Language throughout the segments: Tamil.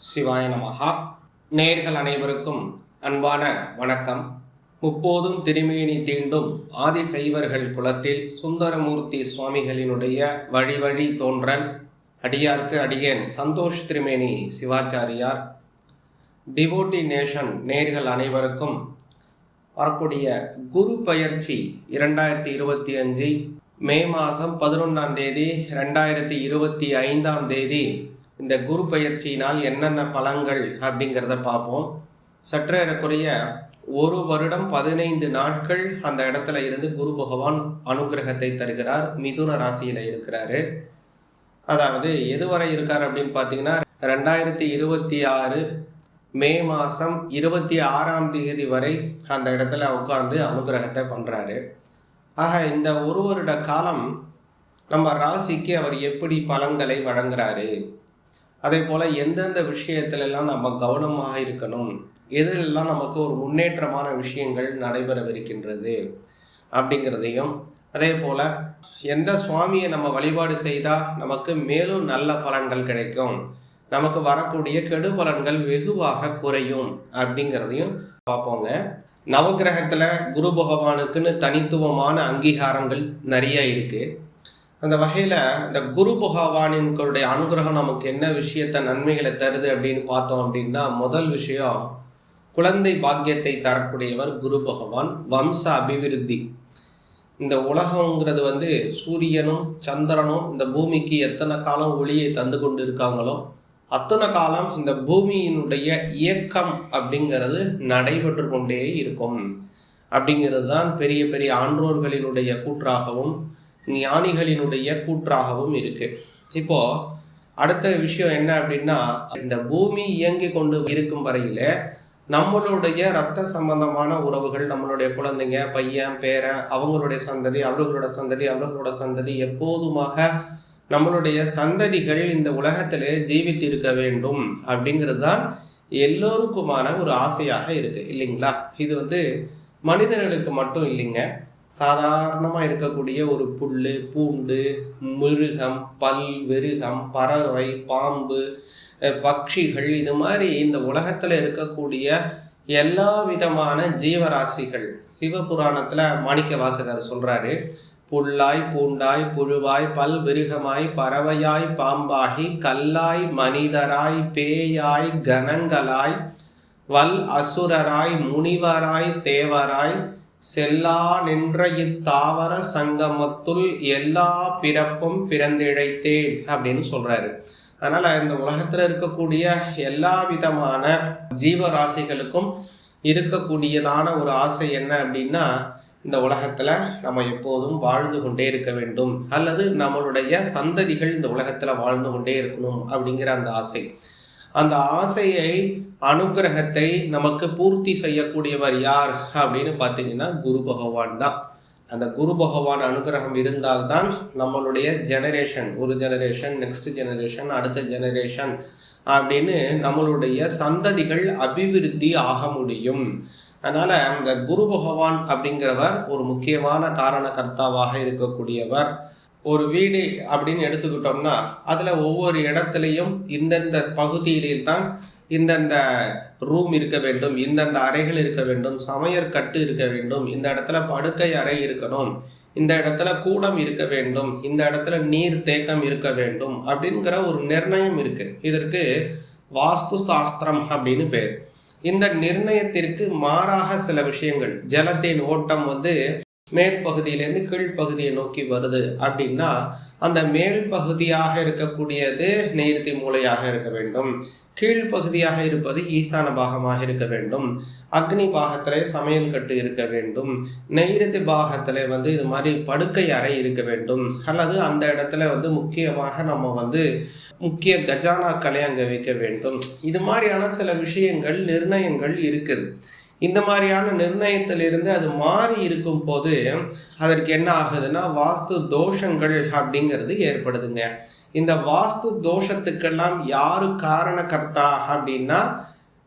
சிவாய நமகா நேர்கள் அனைவருக்கும் அன்பான வணக்கம். முப்போதும் திருமேனி தீண்டும் ஆதிசைவர்கள் குலத்தில் சுந்தரமூர்த்தி சுவாமிகளினுடைய வழி வழி தோன்றல் அடியார்க்கு அடியேன் சந்தோஷ் திருமேனி சிவாச்சாரியார். டிவோட்டி நேஷன் நேர்கள் அனைவருக்கும் வரக்கூடிய குரு பயிற்சி இரண்டாயிரத்தி இருபத்தி அஞ்சு மே மாதம் பதினொன்றாம் தேதி ரெண்டாயிரத்தி இருபத்தி ஐந்தாம் தேதி இந்த குரு பயிற்சியினால் என்னென்ன பலன்கள் அப்படிங்கிறத பார்ப்போம். சற்றேறக்குறைய ஒரு வருடம் பதினைந்து நாட்கள் அந்த இடத்துல இருந்து குரு பகவான் அனுகிரகத்தை தருகிறார். மிதுன ராசியில் இருக்கிறாரு. அதாவது எதுவரை இருக்கார் அப்படின்னு பார்த்தீங்கன்னா ரெண்டாயிரத்தி இருபத்தி ஆறு மே மாதம் இருபத்தி ஆறாம் தேதி வரை அந்த இடத்துல உட்காந்து அனுகிரகத்தை பண்ணுறாரு ஆக இந்த ஒரு வருட காலம் நம்ம ராசிக்கு அவர் எப்படி பலன்களை வழங்குறாரு? அதே போல் எந்தெந்த விஷயத்திலெல்லாம் நம்ம கவனமாக இருக்கணும்? எதிலெல்லாம் நமக்கு ஒரு முன்னேற்றமான விஷயங்கள் நடைபெறவிருக்கின்றது அப்படிங்கிறதையும் அதே போல் எந்த சுவாமியை நம்ம வழிபாடு செய்தால் நமக்கு மேலும் நல்ல பலன்கள் கிடைக்கும்? நமக்கு வரக்கூடிய கெடு பலன்கள் வெகுவாக குறையும் அப்படிங்கிறதையும் பார்ப்போங்க. நவகிரகத்தில் குரு பகவானுக்குன்னு தனித்துவமான அங்கீகாரங்கள் நிறைய இருக்குது அந்த வகையில் இந்த குரு பகவானின்களுடைய அனுகிரகம் நமக்கு என்ன விஷயத்த நன்மைகளை தருது அப்படின்னு பார்த்தோம் அப்படின்னா முதல் விஷயம் குழந்தை பாக்கியத்தை தரக்கூடியவர் குரு பகவான் வம்ச அபிவிருத்தி. இந்த உலகங்கிறது வந்து சூரியனும் சந்திரனும் இந்த பூமிக்கு எத்தனை காலம் ஒளியை தந்து கொண்டு இருக்காங்களோ அத்தனை காலம் இந்த பூமியினுடைய இயக்கம் அப்படிங்கிறது நடைபெற்று கொண்டே இருக்கும். அப்படிங்கிறது தான் பெரிய பெரிய ஆன்றோர்களினுடைய கூற்றாகவும் ஞானிகளினுடைய கூற்றாகவும் இருக்கு. இப்போ அடுத்த விஷயம் என்ன அப்படின்னா இந்த பூமி இயங்கி கொண்டு இருக்கும் வரையில நம்மளுடைய ரத்த சம்பந்தமான உறவுகள் நம்மளுடைய குழந்தைங்க பையன் பேரன் அவங்களுடைய சந்ததி அவர்களோட சந்ததி அவர்களோட சந்ததி எப்போதுமாக நம்மளுடைய சந்ததிகள் இந்த உலகத்திலே ஜீவித்து இருக்க வேண்டும் அப்படிங்கிறது தான் எல்லோருக்குமான ஒரு ஆசையாக இருக்கு இல்லைங்களா? இது வந்து மனிதர்களுக்கு மட்டும் இல்லைங்க. சாதாரணமாக இருக்கக்கூடிய ஒரு புல் பூண்டு மிருகம் பல் வெருகம் பறவை பாம்பு பட்சிகள் இது மாதிரி இந்த உலகத்தில் இருக்கக்கூடிய எல்லா விதமான ஜீவராசிகள். சிவபுராணத்தில் மாணிக்க வாசகர் சொல்கிறாரு புல்லாய் பூண்டாய் புழுவாய் பல் விருகமாய் பறவையாய் பாம்பாகி கல்லாய் மனிதராய் பேயாய் கணங்களாய் வல் அசுரராய் முனிவராய் தேவராய் செல்லா நின்ற இத்தாவர சங்கமத்துள் எல்லா பிறப்பும் பிறந்திழைத்தேன் அப்படின்னு சொல்றாரு. அதனால இந்த உலகத்துல இருக்கக்கூடிய எல்லா விதமான ஜீவராசிகளுக்கும் இருக்கக்கூடியதான ஒரு ஆசை என்ன அப்படின்னா இந்த உலகத்துல நம்ம எப்போதும் வாழ்ந்து கொண்டே இருக்க வேண்டும். அல்லது நம்மளுடைய சந்ததிகள் இந்த உலகத்துல வாழ்ந்து கொண்டே இருக்கணும் அப்படிங்கிற அந்த ஆசை. அந்த ஆசையை அனுகிரகத்தை நமக்கு பூர்த்தி செய்யக்கூடியவர் யார் அப்படின்னு பார்த்தீங்கன்னா குரு பகவான் தான். அந்த குரு பகவான் அனுகிரகம் இருந்தால்தான் நம்மளுடைய ஜெனரேஷன் ஒரு ஜெனரேஷன் நெக்ஸ்ட் ஜெனரேஷன் அடுத்த ஜெனரேஷன் அப்படின்னு நம்மளுடைய சந்ததிகள் அபிவிருத்தி ஆக முடியும். அதனால் அந்த குரு பகவான் அப்படிங்கிறவர் ஒரு முக்கியமான காரண கர்த்தாவாக இருக்கக்கூடியவர். ஒரு வீடு அப்படின்னு எடுத்துக்கிட்டோம்னா அதில் ஒவ்வொரு இடத்துலையும் இந்தந்த பகுதியிலே தான் இந்தந்த ரூம் இருக்க வேண்டும் இந்தந்த அறைகள் இருக்க வேண்டும் சமையற்கட்டு இருக்க வேண்டும் இந்த இடத்துல படுக்கை அறை இருக்கணும் இந்த இடத்துல கூடம் இருக்க வேண்டும் இந்த இடத்துல நீர் தேக்கம் இருக்க வேண்டும் அப்படிங்கிற ஒரு நிர்ணயம் இருக்கு. இதற்கு வாஸ்து சாஸ்திரம் அப்படின்னு பேர். இந்த நிர்ணயத்திற்கு மாறாக சில விஷயங்கள். ஜலத்தின் ஓட்டம் வந்து மேற்பகுதியிலேருந்து கீழ்ப்பகுதியை நோக்கி வருது அப்படின்னா அந்த மேல் பகுதியாக இருக்கக்கூடியது நேர்த்தி மூலையாக இருக்க வேண்டும். கீழ்ப்பகுதியாக இருப்பது ஈசான பாகமாக இருக்க வேண்டும். அக்னி பாகத்திலே சமையல் கட்டு இருக்க வேண்டும். நெய்ரதி பாகத்தில் வந்து இது மாதிரி படுக்கை அறை இருக்க வேண்டும். அல்லது அந்த இடத்துல வந்து முக்கியமாக நம்ம வந்து முக்கிய கஜானாக்களை அங்கே வைக்க வேண்டும். இது மாதிரியான சில விஷயங்கள் நிர்ணயங்கள் இருக்குது. இந்த மாதிரியான நிர்ணயத்திலிருந்து அது மாறி இருக்கும் போது அதற்கு என்ன ஆகுதுன்னா வாஸ்து தோஷங்கள் அப்படிங்கிறது ஏற்படுதுங்க. இந்த வாஸ்து தோஷத்துக்கெல்லாம் யாரு காரணக்கர்த்தா அப்படின்னா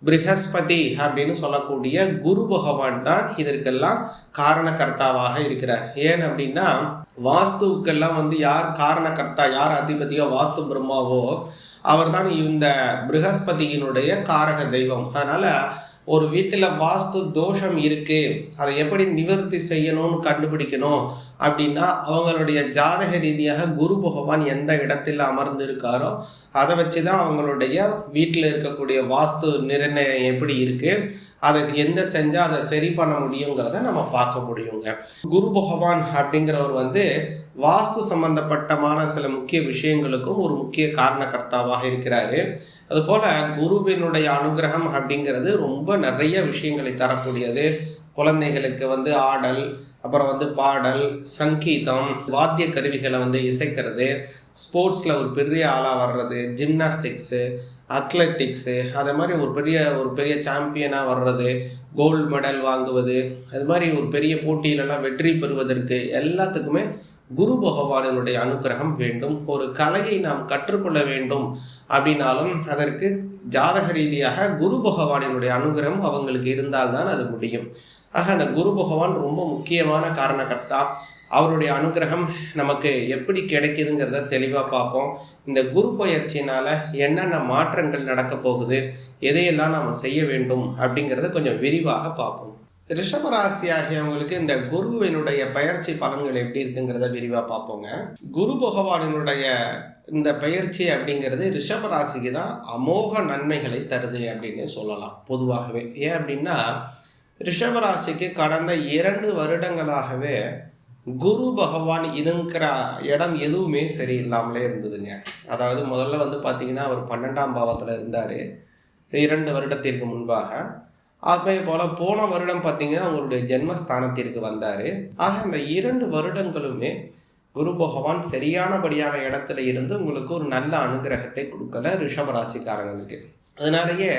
பிருகஸ்பதி அப்படின்னு சொல்லக்கூடிய குரு பகவான் தான் இதற்கெல்லாம் காரணக்கர்த்தாவாக இருக்கிறார். ஏன் அப்படின்னா வாஸ்துவுக்கெல்லாம் வந்து யார் காரணக்கர்த்தா யார் அதிபதியோ வாஸ்து பிரம்மாவோ அவர்தான் இந்த ப்ரஹஸ்பதியினுடைய காரக தெய்வம். அதனால ஒரு வீட்டில் வாஸ்து தோஷம் இருக்குது அதை எப்படி நிவர்த்தி செய்யணும்னு கண்டுபிடிக்கணும் அப்படின்னா அவங்களுடைய ஜாதக ரீதியாக குரு பகவான் எந்த இடத்தில் அமர்ந்து இருக்காரோ அதை வச்சு தான் அவங்களுடைய வீட்டில் இருக்கக்கூடிய வாஸ்து நிர்ணயம் எப்படி இருக்குது அதை எந்த செஞ்சால் அதை சரி பண்ண முடியுங்கிறத நம்ம பார்க்க முடியுங்க. குரு பகவான் அப்படிங்கிறவர் வந்து வாஸ்து சம்பந்தப்பட்டமான சில முக்கிய விஷயங்களுக்கும் ஒரு முக்கிய காரணகர்த்தாவாக இருக்கிறாரு. அதுபோல் குருவினுடைய அனுகிரகம் அப்படிங்கிறது ரொம்ப நிறைய விஷயங்களை தரக்கூடியது. குழந்தைகளுக்கு வந்து ஆடல் அப்புறம் வந்து பாடல் சங்கீதம் வாத்திய கருவிகளை வந்து இசைக்கிறது. ஸ்போர்ட்ஸில் ஒரு பெரிய ஆளாக வர்றது ஜிம்னாஸ்டிக்ஸு அத்லெட்டிக்ஸு அதே மாதிரி ஒரு பெரிய ஒரு பெரிய சாம்பியனாக வர்றது கோல்டு மெடல் வாங்குவது அது மாதிரி ஒரு பெரிய போட்டியிலலாம் வெற்றி பெறுவதற்கு எல்லாத்துக்குமே குரு பகவானினுடைய அனுகிரகம் வேண்டும். ஒரு கலையை நாம் கற்றுக்கொள்ள வேண்டும் அப்படின்னாலும் அதற்கு ஜாதக ரீதியாக குரு பகவானினுடைய அனுகிரகம் அவங்களுக்கு இருந்தால்தான் அது முடியும். ஆக அந்த குரு பகவான் ரொம்ப முக்கியமான காரணகர்த்தா. அவருடைய அனுகிரகம் நமக்கு எப்படி கிடைக்குதுங்கிறத தெளிவாக பார்ப்போம். இந்த குரு பயிற்சினால் என்னென்ன மாற்றங்கள் நடக்க போகுது எதையெல்லாம் நாம் செய்ய வேண்டும் அப்படிங்கிறத கொஞ்சம் விரிவாக பார்ப்போம். ரிஷபராசி ஆகியவங்களுக்கு இந்த குருவினுடைய பயிற்சி பலன்கள் எப்படி இருக்குங்கிறத விரிவாக பார்ப்போங்க. குரு பகவானினுடைய இந்த பயிற்சி அப்படிங்கிறது ரிஷபராசிக்கு தான் அமோக நன்மைகளை தருது அப்படின்னு சொல்லலாம். பொதுவாகவே ஏன் அப்படின்னா ரிஷபராசிக்கு கடந்த இரண்டு வருடங்களாகவே குரு பகவான் இருக்கிற இடம் எதுவுமே சரியில்லாமலே இருந்ததுங்க. அதாவது முதல்ல வந்து பார்த்தீங்கன்னா அவர் பன்னெண்டாம் பாவத்தில் இருந்தார். இரண்டு வருடத்திற்கு முன்பாக அதே போல் போன வருடம் பார்த்தீங்கன்னா அவங்களுடைய ஜென்மஸ்தானத்திற்கு வந்தார். ஆக அந்த இரண்டு வருடங்களுமே குரு பகவான் சரியானபடியான இடத்துல இருந்து உங்களுக்கு ஒரு நல்ல அனுகிரகத்தை கொடுக்கல ரிஷபராசிக்காரங்களுக்கு. அதனாலேயே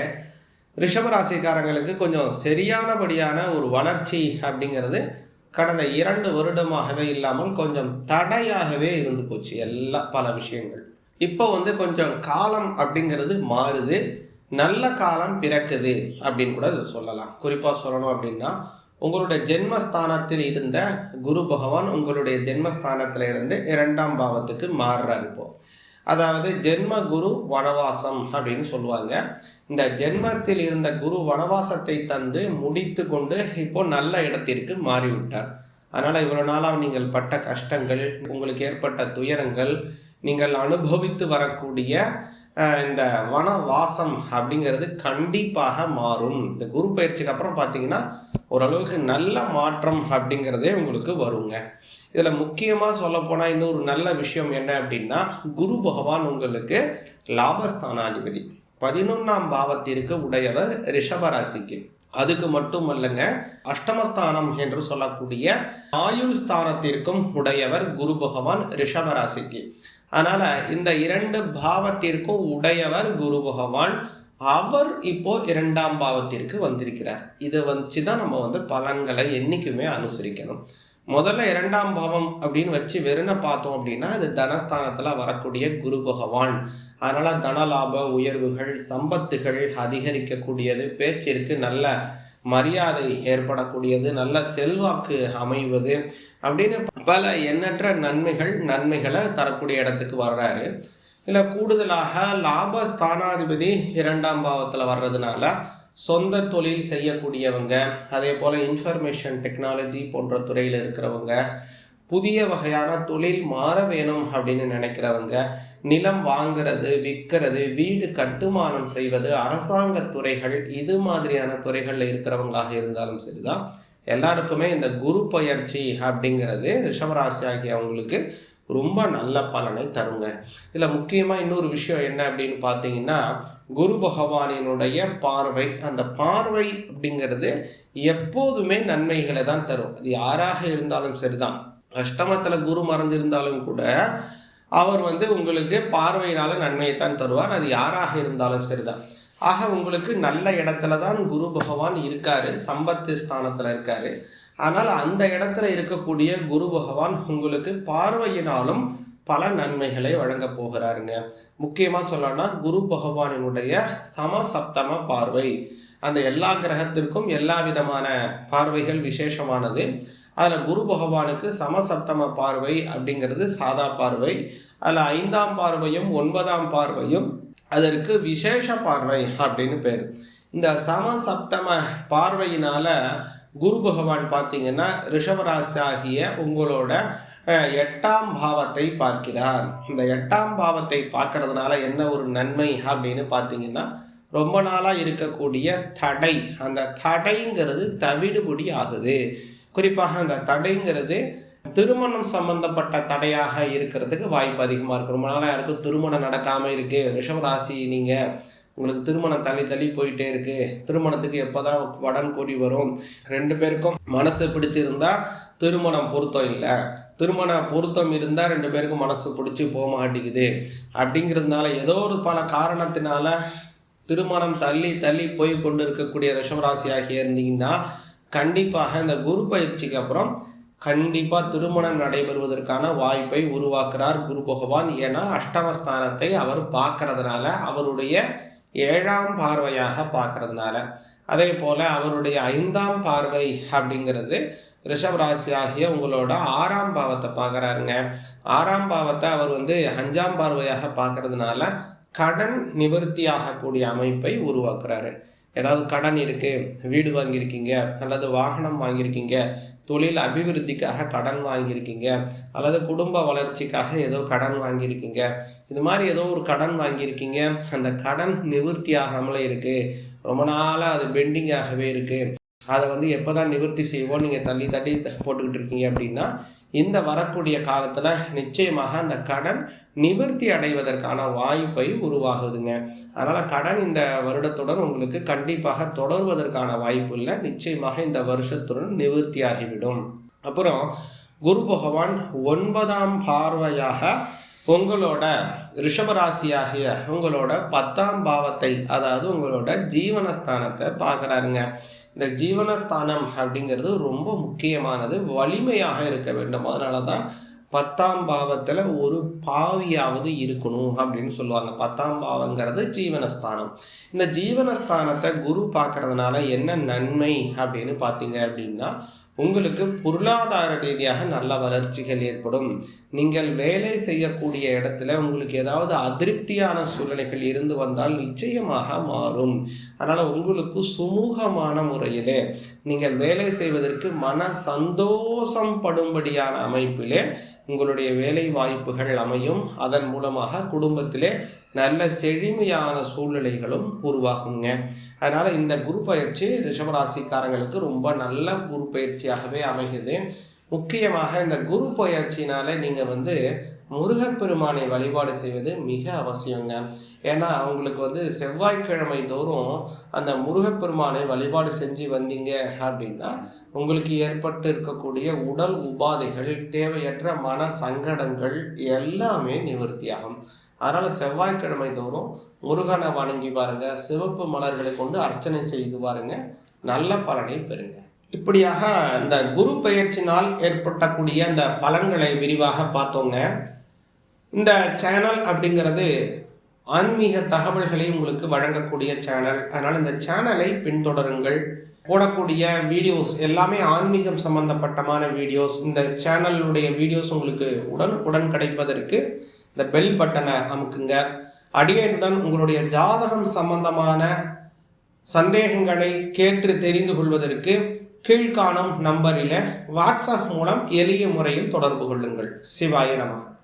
ரிஷபராசிக்காரங்களுக்கு கொஞ்சம் சரியானபடியான ஒரு வளர்ச்சி அப்படிங்கிறது கடந்த இரண்டு வருடமாகவே இல்லாமல் கொஞ்சம் தடையாகவே இருந்து போச்சு. எல்லா பல விஷயங்கள். இப்போ வந்து கொஞ்சம் காலம் அப்படிங்கிறது மாறுது. நல்ல காலம் பிறக்குது அப்படின்னு கூட இதை சொல்லலாம். குறிப்பாக சொல்லணும் அப்படின்னா உங்களுடைய ஜென்மஸ்தானத்தில் இருந்த குரு பகவான் உங்களுடைய ஜென்மஸ்தானத்தில் இருந்து இரண்டாம் பாவத்துக்கு மாறுறார் இப்போ. அதாவது ஜென்ம குரு வனவாசம் அப்படின்னு சொல்லுவாங்க. இந்த ஜென்மத்தில் இருந்த குரு வனவாசத்தை தந்து முடித்து கொண்டு இப்போ நல்ல இடத்திற்கு மாறிவிட்டார். அதனால் இவ்வளோ நாளாக நீங்கள் பட்ட கஷ்டங்கள் உங்களுக்கு ஏற்பட்ட துயரங்கள் நீங்கள் அனுபவித்து வரக்கூடிய இந்த வனவாசம் அப்படிங்கிறது கண்டிப்பாக மாறும். இந்த குரு பயிற்சிக்கு அப்புறம் பார்த்தீங்கன்னா ஓரளவுக்கு நல்ல மாற்றம் அப்படிங்கிறதே உங்களுக்கு வருங்க. இதில் முக்கியமாக சொல்லப்போனால் இன்னொரு நல்ல விஷயம் என்ன அப்படின்னா குரு பகவான் உங்களுக்கு லாபஸ்தானாதிபதி. பதினொன்றாம் பாவத்திற்கு உடையவர் ரிஷபராசிக்கு. அதுக்கு மட்டும் அல்லங்க அஷ்டமஸ்தானம் என்று சொல்லக்கூடிய ஆயுள் ஸ்தானத்திற்கும் உடையவர் குரு பகவான் ரிஷபராசிக்கு. அதனால் இந்த இரண்டு பாவத்திற்கும் உடையவர் குரு பகவான். அவர் இப்போ இரண்டாம் பாவத்திற்கு வந்திருக்கிறார். இதை வச்சு தான் நம்ம வந்து பலன்களை என்றைக்குமே அனுசரிக்கணும். முதல்ல இரண்டாம் பாவம் அப்படின்னு வச்சு வெறுன பார்த்தோம் அப்படின்னா அது தனஸ்தானத்தில் வரக்கூடிய குரு பகவான். அதனால் தனலாப உயர்வுகள் சம்பத்துகள் அதிகரிக்கக்கூடியது. பேச்சிற்கு நல்ல மரியாதை ஏற்படக்கூடியது நல்ல செல்வாக்கு அமைவது அப்படின்னு பல எண்ணற்ற நன்மைகள் நன்மைகளை தரக்கூடிய இடத்துக்கு வர்றாரு. இல்லை கூடுதலாக லாப ஸ்தானாதிபதி இரண்டாம் பாவத்தில் வர்றதுனால சொந்த தொழில் செய்யக்கூடியவங்க அதே போல் இன்ஃபர்மேஷன் டெக்னாலஜி போன்ற துறையில் இருக்கிறவங்க புதிய வகையான தொழில் மாற வேணும் அப்படின்னு நினைக்கிறவங்க நிலம் வாங்கிறது விற்கிறது வீடு கட்டுமானம் செய்வது அரசாங்க துறைகள் இது மாதிரியான துறைகளில் இருக்கிறவங்களாக இருந்தாலும் சரிதான். எல்லாருக்குமே இந்த குரு பயிற்சி அப்படிங்கிறது ரிஷபராசி ஆகிய அவங்களுக்கு ரொம்ப நல்ல பலனை தருங்க. இதில் முக்கியமாக இன்னொரு விஷயம் என்ன அப்படின்னு பார்த்தீங்கன்னா குரு பகவானினுடைய பார்வை. அந்த பார்வை அப்படிங்கிறது எப்போதுமே நன்மைகளை தான் தரும். அது யாராக இருந்தாலும் சரிதான். அஷ்டமத்தில் குரு மறைஞ்சிருந்தாலும் கூட அவர் வந்து உங்களுக்கு பார்வையினால நன்மையைத்தான் தருவார். அது யாராக இருந்தாலும் சரிதான். ஆக உங்களுக்கு நல்ல இடத்துல தான் குரு பகவான் இருக்காரு. சம்பத்து ஸ்தானத்தில் இருக்காரு. ஆனால் அந்த இடத்துல இருக்கக்கூடிய குரு பகவான் உங்களுக்கு பார்வையினாலும் பல நன்மைகளை வழங்க போகிறாருங்க. முக்கியமாக சொல்லணும்னா குரு பகவானினுடைய சமசப்தம பார்வை. அந்த எல்லா கிரகத்திற்கும் எல்லா விதமான பார்வைகள் விசேஷமானது. அதில் குரு பகவானுக்கு சமசப்தம பார்வை அப்படிங்கிறது சாதா பார்வை. அதில் ஐந்தாம் பார்வையும் ஒன்பதாம் பார்வையும் அதற்கு விசேஷ பார்வை அப்படின்னு பேர். இந்த சமசப்தம பார்வையினால குரு பகவான் பார்த்தீங்கன்னா ரிஷபராசி ஆகிய உங்களோட எட்டாம் பாவத்தை பார்க்கிறார். இந்த எட்டாம் பாவத்தை பார்க்கறதுனால என்ன ஒரு நன்மை அப்படின்னு பார்த்தீங்கன்னா ரொம்ப நாளாக இருக்கக்கூடிய தடை. அந்த தடைங்கிறது தவிடுபடி ஆகுது. குறிப்பாக அந்த தடைங்கிறது திருமணம் சம்பந்தப்பட்ட தடையாக இருக்கிறதுக்கு வாய்ப்பு அதிகமாக இருக்கு. ரொம்ப நாளாக யாருக்கும் திருமணம் நடக்காமல் இருக்கு. ரிஷபராசி நீங்கள் உங்களுக்கு திருமணம் தள்ளி தள்ளி போயிட்டே இருக்கு. திருமணத்துக்கு எப்போதான் வடன் கூடி வரும்? ரெண்டு பேருக்கும் மனசு பிடிச்சிருந்தா திருமணம் பொருத்தம் இல்லை. திருமண பொருத்தம் இருந்தால் ரெண்டு பேருக்கும் மனசு பிடிச்சி போக மாட்டேங்குது. அப்படிங்கிறதுனால ஏதோ ஒரு பல காரணத்தினால திருமணம் தள்ளி தள்ளி போய் கொண்டு இருக்கக்கூடிய ரிஷபராசி இருந்தீங்கன்னா கண்டிப்பாக இந்த குரு பயிற்சிக்கு அப்புறம் கண்டிப்பாக திருமணம் நடைபெறுவதற்கான வாய்ப்பை உருவாக்குறார் குரு பகவான். ஏன்னா அஷ்டமஸ்தானத்தை அவர் பார்க்கறதுனால அவருடைய ஏழாம் பார்வையாக பார்க்கறதுனால. அதே போல் அவருடைய ஐந்தாம் பார்வை அப்படிங்கிறது ரிஷபராசி ஆகிய உங்களோட ஆறாம் பாவத்தை பார்க்குறாருங்க. ஆறாம் பாவத்தை அவர் வந்து அஞ்சாம் பார்வையாக பார்க்கறதுனால கடன் நிவர்த்தியாகக்கூடிய அமைப்பை உருவாக்குறாரு. ஏதாவது கடன் இருக்குது வீடு வாங்கியிருக்கீங்க அல்லது வாகனம் வாங்கியிருக்கீங்க தொழில் அபிவிருத்திக்காக கடன் வாங்கியிருக்கீங்க அல்லது குடும்ப வளர்ச்சிக்காக ஏதோ கடன் வாங்கியிருக்கீங்க. இது மாதிரி ஏதோ ஒரு கடன் வாங்கியிருக்கீங்க. அந்த கடன் நிவர்த்தி ஆகாமலே இருக்குது ரொம்ப நாளாக அது பெண்டிங் ஆகவே அதை வந்து எப்போ தான் நிவர்த்தி செய்வோம் நீங்கள் தள்ளி தள்ளி போட்டுக்கிட்டு இருக்கீங்க அப்படின்னா இந்த வரக்கூடிய காலத்தில் நிச்சயமாக அந்த கடன் நிவர்த்தி அடைவதற்கான வாய்ப்பை உருவாகுதுங்க. அதனால் கடன் இந்த வருடத்துடன் உங்களுக்கு கண்டிப்பாக தொடர்வதற்கான வாய்ப்பு இல்லை. நிச்சயமாக இந்த வருஷத்துடன் நிவர்த்தியாகிவிடும் அப்புறம் குரு பகவான் ஒன்பதாம் பார்வையாக உங்களோட ரிஷபராசியாகிய உங்களோட பத்தாம் பாவத்தை அதாவது உங்களோட ஜீவனஸ்தானத்தை பார்க்குறாருங்க. இந்த ஜீவனஸ்தானம் அப்படிங்கிறது ரொம்ப முக்கியமானது. வலிமையாக இருக்க வேண்டும். அதனால தான் பத்தாம் பாவத்தில் ஒரு பாவியாவது இருக்கணும் அப்படின்னு சொல்லுவாங்க. பத்தாம் பாவங்கிறது ஜீவனஸ்தானம். இந்த ஜீவனஸ்தானத்தை குரு பார்க்கறதுனால என்ன நன்மை அப்படின்னு பார்த்தீங்க அப்படின்னா உங்களுக்கு பொருளாதார ரீதியாக நல்ல வளர்ச்சிகள் ஏற்படும். நீங்கள் வேலை செய்யக்கூடிய இடத்துல உங்களுக்கு ஏதாவது அதிருப்தியான சூழ்நிலைகள் இருந்து வந்தால் நிச்சயமாக மாறும். அதனால் உங்களுக்கு சுமூகமான முறையிலே நீங்கள் வேலை செய்வதற்கு மன சந்தோஷம் படும்படியான அமைப்பிலே உங்களுடைய வேலை வாய்ப்புகள் அமையும். அதன் மூலமாக குடும்பத்திலே நல்ல செழுமையான சூழ்நிலைகளும் உருவாகுங்க. அதனால் இந்த குரு பயிற்சி ரிஷபராசிக்காரங்களுக்கு ரொம்ப நல்ல குரு பயிற்சியாகவே அமைகிறது. முக்கியமாக இந்த குரு பயிற்சினால நீங்கள் வந்து முருகப்பெருமானை வழிபாடு செய்வது மிக அவசியங்க. ஏன்னா அவங்களுக்கு வந்து செவ்வாய்க்கிழமை தோறும் அந்த முருகப்பெருமானை வழிபாடு செஞ்சு வந்தீங்க அப்படின்னா உங்களுக்கு ஏற்பட்டு இருக்கக்கூடிய உடல் உபாதைகள் தேவையற்ற மன சங்கடங்கள் எல்லாமே நிவர்த்தியாகும். அதனால் செவ்வாய்க்கிழமை தோறும் முருகனை வணங்கி பாருங்க சிவப்பு மலர்களை கொண்டு அர்ச்சனை செய்து பாருங்க நல்ல பலனை பெறுங்க. இப்படியாக இந்த குரு பெயர்ச்சினால் ஏற்பட்டக்கூடிய அந்த பலன்களை விரிவாக பார்த்தோங்க. இந்த சேனல் அப்படிங்கிறது ஆன்மீக தகவல்களை உங்களுக்கு வழங்கக்கூடிய சேனல் அதனால் இந்த சேனலை பின்தொடருங்கள். போடக்கூடிய வீடியோஸ் எல்லாமே ஆன்மீகம் சம்பந்தப்பட்டமான வீடியோஸ் இந்த சேனலுடைய வீடியோஸ் உங்களுக்கு உடனுக்குடன் கிடைப்பதற்கு இந்த பெல் பட்டனை அமுக்குங்க. அடியனுடன் உங்களுடைய ஜாதகம் சம்பந்தமான சந்தேகங்களை கேட்டு தெரிந்து கொள்வதற்கு கீழ்காணும் நம்பரில் வாட்ஸ்அப் மூலம் எளிய முறையில் தொடர்பு கொள்ளுங்கள். சிவாய